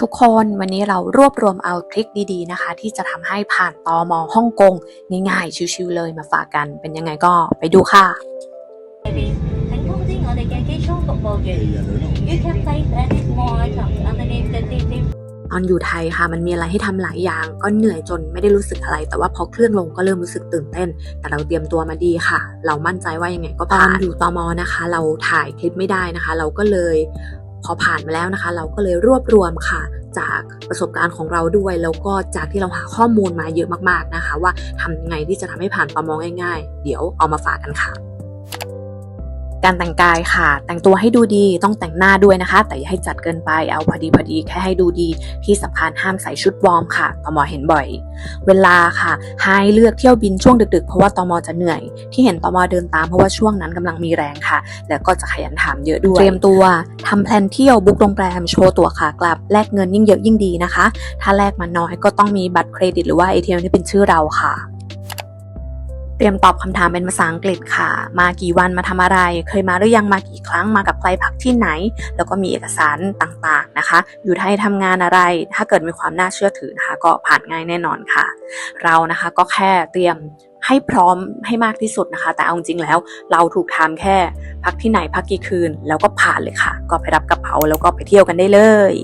ทุกคนวันนี้เรารวบรวมเอาทริคดีๆนะคะ ที่จะทำให้ผ่านตอมอฮ่องกงง่ายๆ ชิวๆเลยมาฝากกัน เป็นยังไงก็ไปดูค่ะตอนอยู่ไทยค่ะ มันมีอะไรให้ทำหลายอย่าง ก็เหนื่อยจนไม่ได้รู้สึกอะไร แต่ว่าพอเคลื่อนลงก็เริ่มรู้สึกตื่นเต้น แต่เราเตรียมตัวมาดีค่ะ เรามั่นใจว่ายังไงก็ผ่านอยู่ตอมอนะคะ เราถ่ายคลิปไม่ได้นะคะ เราก็เลย พอผ่านมาแล้วนะคะ เราก็เลยรวบรวมค่ะ จากประสบการณ์ของเราด้วย แล้วก็จากที่เราหาข้อมูลมาเยอะมากๆนะคะ ว่าทำยังไงที่จะทำให้ผ่านตอมง่ายๆ เดี๋ยวเอามาฝากกันค่ะ การแต่งกายค่ะ แต่งตัวให้ดูดีต้องแต่งหน้าด้วยนะคะ แต่อย่าให้จัดเกินไปเอาพอดีพอดีแค่ให้ดูดี ที่สำคัญห้ามใส่ชุดวอร์มค่ะตมเห็นบ่อย เวลาค่ะให้เลือกเที่ยวบินช่วงดึกๆ เพราะว่าตมจะเหนื่อย ที่เห็นตมเดินตามเพราะว่าช่วงนั้นกำลังมีแรงค่ะ แล้วก็จะขยันถามเยอะด้วย เตรียมตัวทำแพลนเที่ยวบุ๊กโรงแรมโชว์ตั๋วขากลับแลกเงินยิ่งเยอะยิ่งดีนะคะ ถ้าแลกมาน้อยก็ต้องมีบัตรเครดิตหรือว่า ATM ที่เป็นชื่อเราค่ะ รียมตอบคำถามเป็นภาษาอังกฤษค่ะ มากี่วันมาทำอะไร เคยมาหรือยังมากี่ครั้งมากับใครพักที่ไหน แล้วก็มีเอกสารต่างๆนะคะ อยู่ไทยทำงานอะไร ถ้าเกิดมีความน่าเชื่อถือนะคะ ก็ผ่านง่ายแน่นอนค่ะ เรานะคะก็แค่เตรียมให้พร้อมให้มากที่สุดนะคะ แต่เอาจริงๆแล้ว เราถูกถามแค่ พักที่ไหนพักกี่คืน แล้วก็ผ่านเลยค่ะ ก็ไปรับกระเป๋าแล้วก็ไปเที่ยวกันได้เลย